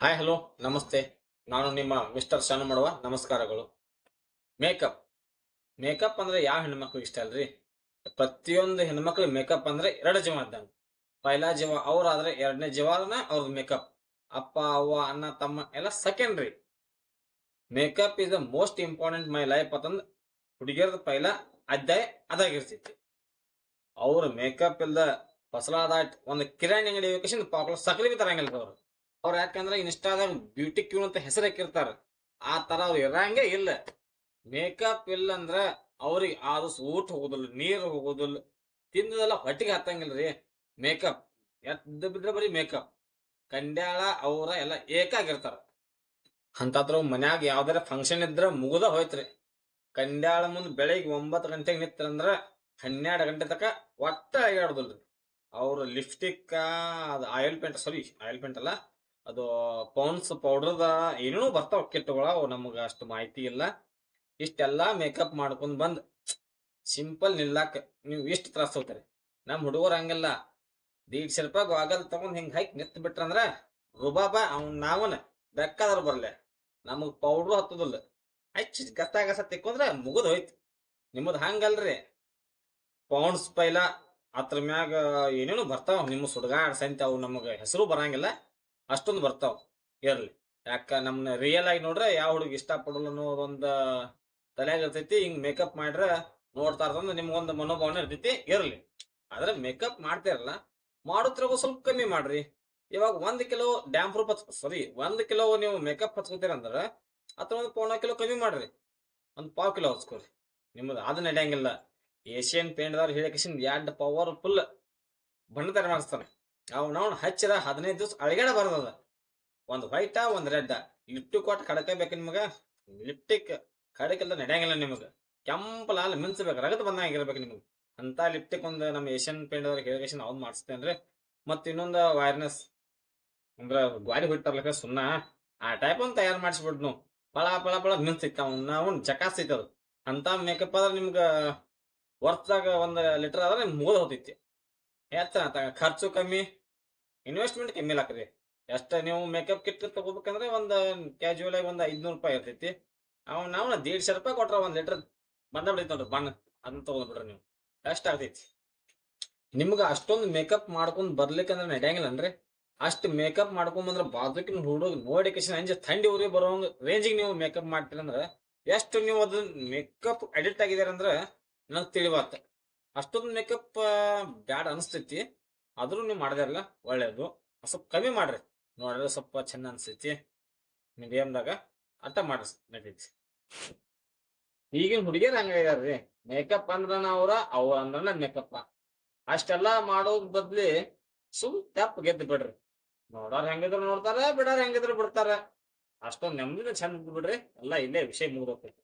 Hi hello ನಮಸ್ತೆ. ನಾನು ನಿಮ್ಮ ಮಿಸ್ಟರ್ ಶನ್ ಮಾಡುವ ನಮಸ್ಕಾರಗಳು. ಮೇಕಪ್. ಮೇಕಪ್ ಅಂದ್ರೆ ಯಾವ ಹೆಣ್ಮಕ್ಳಿಗೆ ಇಷ್ಟ ಅಲ್ರಿ? ಪ್ರತಿಯೊಂದು ಹೆಣ್ಮಕ್ಳು ಮೇಕಪ್ ಅಂದ್ರೆ ಎರಡು ಜೀವ ಇದ್ದಂಗೆ. ಪೈಲಾ ಜೀವ ಅವ್ರಾದ್ರೆ ಎರಡನೇ ಜೀವನ ಅವ್ರದ್ದು ಮೇಕಪ್. ಅಪ್ಪ, ಅವ್ವ, ಅಣ್ಣ, ತಮ್ಮ ಎಲ್ಲ secondary makeup is the most important my life ಅಂತಂದ್ ಹುಡುಗಿಯರದ ಪೈಲ ಅಧ್ಯಾಯ ಅದಾಗಿರ್ತೈತಿ. ಅವ್ರ ಮೇಕಪ್ ಇಲ್ದ ಫಸಲಾದ ಒಂದು ಕಿರಾಣಿ ಅಂಗಡಿ ಪಾಪ ಸಕಲಿಗೆ ತರಂಗಿಲ್ಲ ಅವ್ರು. ಅವ್ರು ಯಾಕಂದ್ರೆ ಇನ್ಸ್ಟಾದಾಗ ಬ್ಯೂಟಿ ಕ್ಯೂನ್ ಅಂತ ಹೆಸರು ಹಾಕಿರ್ತಾರ. ಆ ತರ ಅವ್ರು ಇರಂಗೆ ಇಲ್ಲ. ಮೇಕಪ್ ಇಲ್ಲ ಅಂದ್ರ ಅವ್ರಿಗೆ ಆದ್ರೆ ಊಟ ಹೋಗೋದಿಲ್ಲ, ನೀರು ಹೋಗೋದಿಲ್ಲ. ತಿಂದದೆಲ್ಲ ಹೊಟ್ಟಿಗೆ ಹತ್ತಂಗಿಲ್ರಿ ಮೇಕಪ್ ಎದ್ದ ಬಿದ್ರೆ ಬರೀ ಮೇಕಪ್ ಕಂಡ್ಯಾಳ, ಅವರ ಎಲ್ಲ ಏಕಾಗಿರ್ತಾರ. ಅಂತಾದ್ರ ಮನ್ಯಾಗ ಯಾವ್ದಾರ ಫಂಕ್ಷನ್ ಇದ್ರ ಮುಗುದ ಹೋಯ್ತ್ರಿ. ಕಂಡ್ಯಾಳ ಮುಂದ್ ಬೆಳಿಗ್ಗೆ ಒಂಬತ್ತು ಗಂಟೆಗೆ ನಿತ್ತಂದ್ರ ಹನ್ನೆರಡು ಗಂಟೆ ತಕ ಒಟ್ಟ ಅಯ್ಯಾಡುದಿಲ್ರಿ ಅವ್ರ ಲಿಪ್ಸ್ಟಿಕ್ ಅದು oil paint sorry oil paint ಅಲ್ಲ. ಅದು ಪೌನ್ಸ್ ಪೌಡರ್ದ ಏನೇನೋ ಬರ್ತಾವ ಕಿಟ್ಗಳ ನಮಗ ಅಷ್ಟು ಮಾಹಿತಿ ಇಲ್ಲ. ಇಷ್ಟೆಲ್ಲ ಮೇಕಪ್ ಮಾಡ್ಕೊಂಡು ಬಂದು ಸಿಂಪಲ್ ನಿಲ್ಲಾಕ ನೀವು ಎಷ್ಟು ತ್ರಾಸ ಹೋಗ್ತಾರೆ. ನಮ್ಮ ಹುಡುಗರು ಹಂಗಿಲ್ಲ ದೀಡ್ಶೆ ರೂಪಾಯಿ ಗಾಗಲ್ ತಗೊಂಡ್ ಹಿಂಗೆ ಹೈಕ್ ನಿತ್ ಬಿಟ್ರಂದ್ರ ರುಬಾಬ ಅವ್ನ್ ನಾವನ ಬೆಕ್ಕಾದ್ರೆ ಬರ್ಲೆ. ನಮಗೆ ಪೌಡ್ರು ಹತ್ತದಿಲ್ಲ. ಹಚ್ಚಿ ಗಸ ಗಸ ತಿಕ್ಕೊಂಡ್ರೆ ಮುಗಿದ್ ಹೋಯ್ತು. ನಿಮ್ಮದು ಹಂಗಲ್ರಿ. ಪೌಂಡ್ಸ್ ಪೈಲ ಅದ್ರ ಮ್ಯಾಗ ಏನೇನು ಬರ್ತಾವ ನಿಮ್ಮ ಸುಡ್ಗಾಡ್ ಸಂತೆ ಅವು ನಮಗೆ ಹೆಸರು ಬರಂಗಿಲ್ಲ. ಅಷ್ಟೊಂದು ಬರ್ತಾವ ಇರಲಿ ಯಾಕ ನಮ್ನ ರಿಯಲ್ ಆಗಿ ನೋಡ್ರೆ ಯಾವ ಹುಡುಗ ಇಷ್ಟ ಪಡಲ್ಲ ಅನ್ನೋದೊಂದ ತಲೆಯಾಗ ಇರ್ತೈತಿ ಹಿಂಗ್ ಮೇಕಪ್ ಮಾಡ್ರೆ ನೋಡ್ತಾ ಇರ್ತಂದ್ರೆ ನಿಮ್ಗೊಂದು ಮನೋಭಾವನೆ ಇರ್ತೈತಿ ಇರಲಿ ಆದ್ರೆ ಮೇಕಪ್ ಮಾಡ್ತಿರಲ್ಲ ಮಾಡೋದ್ರಾಗ ಸ್ವಲ್ಪ ಕಮ್ಮಿ ಮಾಡ್ರಿ. ಇವಾಗ ಒಂದ್ ಕಿಲೋ ಡ್ಯಾಮ್ ಪ್ರೂಫ್ ಹಚ್ ಸಾರಿ ಒಂದ್ ಕಿಲೋ ನೀವು ಮೇಕಪ್ ಅಂದ್ರೆ ಅಥವಾ ಒಂದು ಪೌನ ಕಿಲೋ ಕಮ್ಮಿ ಮಾಡ್ರಿ. ಒಂದ್ ಪಾವ್ ಕಿಲೋ ಹಚ್ಕೋರಿ. ನಿಮ್ಮದು ಅದು ನಡೆಯಂಗಿಲ್ಲ. ಏಷ್ಯನ್ ಪೇಂಟ್ದವ್ರು ಹೇಳಕಿಸಿನ್ ಎರಡು ಪವರ್ಫುಲ್ ಬಣ್ಣ ತಯಾರು ಮಾಡಿಸ್ತಾನೆ ಅವ್ನವ್ನ ಹಚ್ಚಿದ ಹದಿನೈದು ದಿವಸ ಅಳಗಡೆ ಬರ್ತದ ಒಂದ್ ವೈಟ ಒಂದ್ ರೆಡ್ ಲಿಪ್ಟಿಕ್ ಕೊಟ್ಟು ಕಡಕಬೇಕು ನಿಮಗ ಲಿಪ್ಟಿಕ್ ಕಡಕಿಲ್ಲ ನಡೆಯಂಗಿಲ್ಲ ನಿಮಗ. ಕೆಂಪ ಲಾಲ್ ಮಿನ್ಸ್ಬೇಕು ರಗತ್ ಬಂದಾಗಿರ್ಬೇಕು ನಿಮಗ್. ಅಂತ ಲಿಪ್ಟಿಕ್ ಒಂದ್ ನಮ್ಮ ಏಷ್ಯನ್ ಪೇಂಟ್ ಅವ್ರಿಗೆ ಹೇಳಿಕೇಶನ್ ಅವ್ನ್ ಮಾಡಿಸ್ತೇನ್ರಿ ಮತ್ ಇನ್ನೊಂದು ವೈರ್ನೆಸ್ ಅಂದ್ರ ಗ್ವಾಡಿ ಹೊಡಿತಾರ್ಲಕ ಸುಣ್ಣ ಆ ಟೈಪ್ ಒಂದ್ ತಯಾರು ಮಾಡಿಸ್ಬಿಡ್ನು ಪಳ ಪಳ ಪಳ ಮಿನ್ಸಿಕ್ಕ ಅವ್ನ ಅವ್ನ್ ಜಕಾಸ್ ಐತದ ಅಂತ ಮೇಕಪ್ ಆದ್ರೆ ನಿಮ್ಗ ವರ್ಷದಾಗ ಒಂದ್ ಲೀಟರ್ ಆದ್ರೆ ನಿಮ್ಗೆ ಮೂಲ ಹೋಗ್ತೈತಿ. ಹೆಚ್ಚ ಖರ್ಚು ಕಮ್ಮಿ ಇನ್ವೆಸ್ಟ್ಮೆಂಟ್ ಕಮ್ಮಿ ಲಾಕ್ರಿ ಎಷ್ಟ ನೀವು ಮೇಕಪ್ ಕಿಟ್ ತಗೋಬೇಕಂದ್ರೆ ಒಂದು ಕ್ಯಾಶುವಲ್ ಆಗಿ ಒಂದು ಐದ್ನೂರ್ ರೂಪಾಯಿ ಇರ್ತೈತಿ. ಅವ್ ನಾವು ದೇಡ್ಶೆ ರೂಪಾಯಿ ಕೊಟ್ರ ಒಂದ್ ಲೀಟರ್ ಬಂದ ಬಿಡೈತಿ ನೋಡ್ರಿ ಬಣ್ಣ, ಅದನ್ನ ತಗೊಂಡ್ ಬಿಡ್ರಿ ನೀವು. ಎಷ್ಟ ಆಗ್ತೈತಿ. ನಿಮ್ಗ ಅಷ್ಟೊಂದು ಮೇಕಪ್ ಮಾಡ್ಕೊಂಡ್ ಬರ್ಲಿಕ್ಕಂದ್ರ ನಡೆಯಂಗಿಲ್ಲನ್ರಿ ಅಷ್ಟು ಮೇಕಪ್ ಮಾಡ್ಕೊಂಡ್ ಬಂದ್ರ ಬಾಜುಕಿನ ಹುಡುಗ ನೋಡಿ ಕಿಶನ್ ಅಂಜೆ ಥಂಡಿ ಊರಿಗೆ ಬರೋಂಗ್ ರೇಂಜಿಗೆ ನೀವು ಮೇಕಪ್ ಮಾಡ್ತೀರಂದ್ರ, ಎಷ್ಟು ನೀವು ಅದನ್ನ ಮೇಕಪ್ ಅಡಿಕ್ಟ್ ಆಗಿದಾರಂದ್ರ ನನಗೆ ತಿಳಿವಾತ ಅಷ್ಟೊಂದು ಮೇಕಪ್ ಬ್ಯಾಡ್ ಅನಿಸ್ತೈತಿ. ಆದ್ರೂ ನೀವು ಮಾಡದಿರಲ್ಲ ಒಳ್ಳೇದು. ಸ್ವಲ್ಪ ಕಮ್ಮಿ ಮಾಡ್ರಿ. ನೋಡಿದ್ರೆ ಸ್ವಲ್ಪ ಚಂದ ಅನಿಸ್ತೈತಿ ಮೀಡಿಯಮ್ದಾಗ ಅರ್ಥ ಮಾಡ್ರಿ ನಡೀತಿ ಈಗಿನ ಹುಡುಗಿಯರ್ ಹಂಗ ಇದಾರ್ರಿ ಮೇಕಪ್ ಅಂದ್ರ ಅವ್ರ, ಅವ ಅಂದ್ರ ಮೇಕಪ್ ಅಷ್ಟೆಲ್ಲಾ ಮಾಡೋದ್ ಬದ್ಲಿ ಸುಮ್ ತೆಪ್ಪ ಗೆದ್ದು ಬಿಡ್ರಿ. ನೋಡೋರ್ ಹೆಂಗಿದ್ರು ನೋಡ್ತಾರ, ಬಿಡೋರ್ ಹೆಂಗಿದ್ರು ಬಿಡ್ತಾರ. ಅಷ್ಟೊಂದ್ ನೆಮ್ಮದಿನ ಚಂದ ಬಿಡ್ರಿ ಎಲ್ಲಾ ಇಲ್ಲೇ ವಿಷಯ ಮುಗ್ದೋಗ್ತೈತಿ.